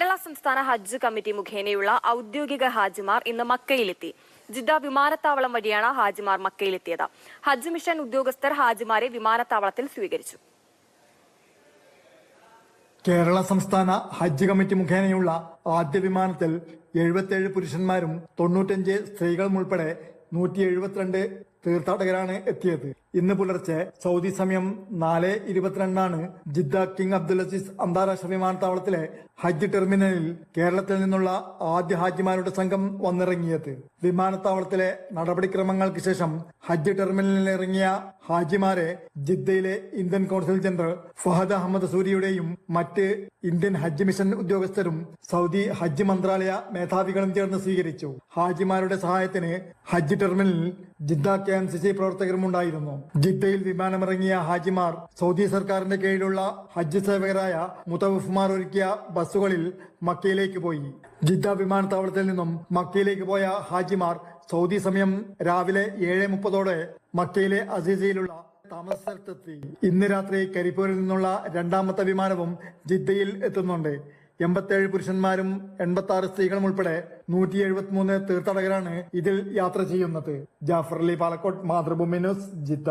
കേരള സംസ്ഥാന ഹജ്ജ് കമ്മിറ്റി മുഖേനയുള്ള ഔദ്യോഗിക ഹാജിമാർ ഇന്ന് മക്കയിലെത്തി. ജിദ്ദ വിമാനത്താവളം വഴിയാണ് ഹാജിമാർ മക്കയിലെത്തിയത്. ഹജ്ജ് മിഷൻ ഉദ്യോഗസ്ഥർ ഹാജിമാരെ വിമാനത്താവളത്തിൽ സ്വീകരിച്ചു. കേരള സംസ്ഥാന ഹജ്ജ് കമ്മിറ്റി മുഖേനയുള്ള ആദ്യ വിമാനത്തിൽ എഴുപത്തിയേഴ് പുരുഷന്മാരും തൊണ്ണൂറ്റഞ്ച് സ്ത്രീകളും ഉൾപ്പെടെ നൂറ്റി എഴുപത്തിരണ്ട് തീർത്ഥാടകരാണ് എത്തിയത്. ഇന്ന് പുലർച്ചെ സൗദി സമയം നാല് ഇരുപത്തിരണ്ടാണ്. ജിദ്ദ കിങ് അബ്ദുൽ അസീസ് അന്താരാഷ്ട്ര വിമാനത്താവളത്തിലെ ഹജ്ജ് ടെർമിനലിൽ കേരളത്തിൽ നിന്നുള്ള ആദ്യ ഹാജിമാരുടെ സംഘം വന്നിറങ്ങിയത്. വിമാനത്താവളത്തിലെ നടപടിക്രമങ്ങൾക്ക് ശേഷം ഹജ്ജ് ടെർമിനലിൽ ഇറങ്ങിയ ഹാജിമാരെ ജിദ്ദയിലെ Indian consul general Fahad Ahmed സൂരിയുടെയും മറ്റ് ഇന്ത്യൻ ഹജ്ജ് മിഷൻ ഉദ്യോഗസ്ഥരും സൗദി ഹജ്ജ് മന്ത്രാലയ മേധാവികളും ചേർന്ന് സ്വീകരിച്ചു. ഹാജിമാരുടെ സഹായത്തിന് ഹജ്ജ് ടെർമിനലിൽ Jeddah K M C C പ്രവർത്തകരും ഉണ്ടായിരുന്നു ജിദ്ദയിൽ വിമാനമിറങ്ങിയ ഹാജിമാർ സൗദി സർക്കാരിന്റെ കീഴിലുള്ള ഹജ്ജ് സേവകരായ മുത്തവഫുമാർ ഒരുക്കിയ ബസ്സുകളിൽ മക്കയിലേക്ക് പോയി. ജിദ്ദ വിമാനത്താവളത്തിൽ നിന്നും മക്കയിലേക്ക് പോയ ഹാജിമാർ സൗദി സമയം രാവിലെ ഏഴ് മുപ്പതോടെ മക്കയിലെ അസീസയിലുള്ള താമസ സ്ഥലത്തെത്തി. ഇന്ന് രാത്രി കരിപ്പൂരിൽ നിന്നുള്ള രണ്ടാമത്തെ വിമാനവും ജിദ്ദയിൽ എത്തുന്നുണ്ട്. എൺപത്തേഴ് പുരുഷന്മാരും എൺപത്തി ആറ് സ്ത്രീകളും ഉൾപ്പെടെ നൂറ്റി എഴുപത്തിമൂന്ന് തീർത്ഥാടകരാണ് ഇതിൽ യാത്ര ചെയ്യുന്നത്. Jafar Ali Palakkode Mathrubhumi news Jeddah.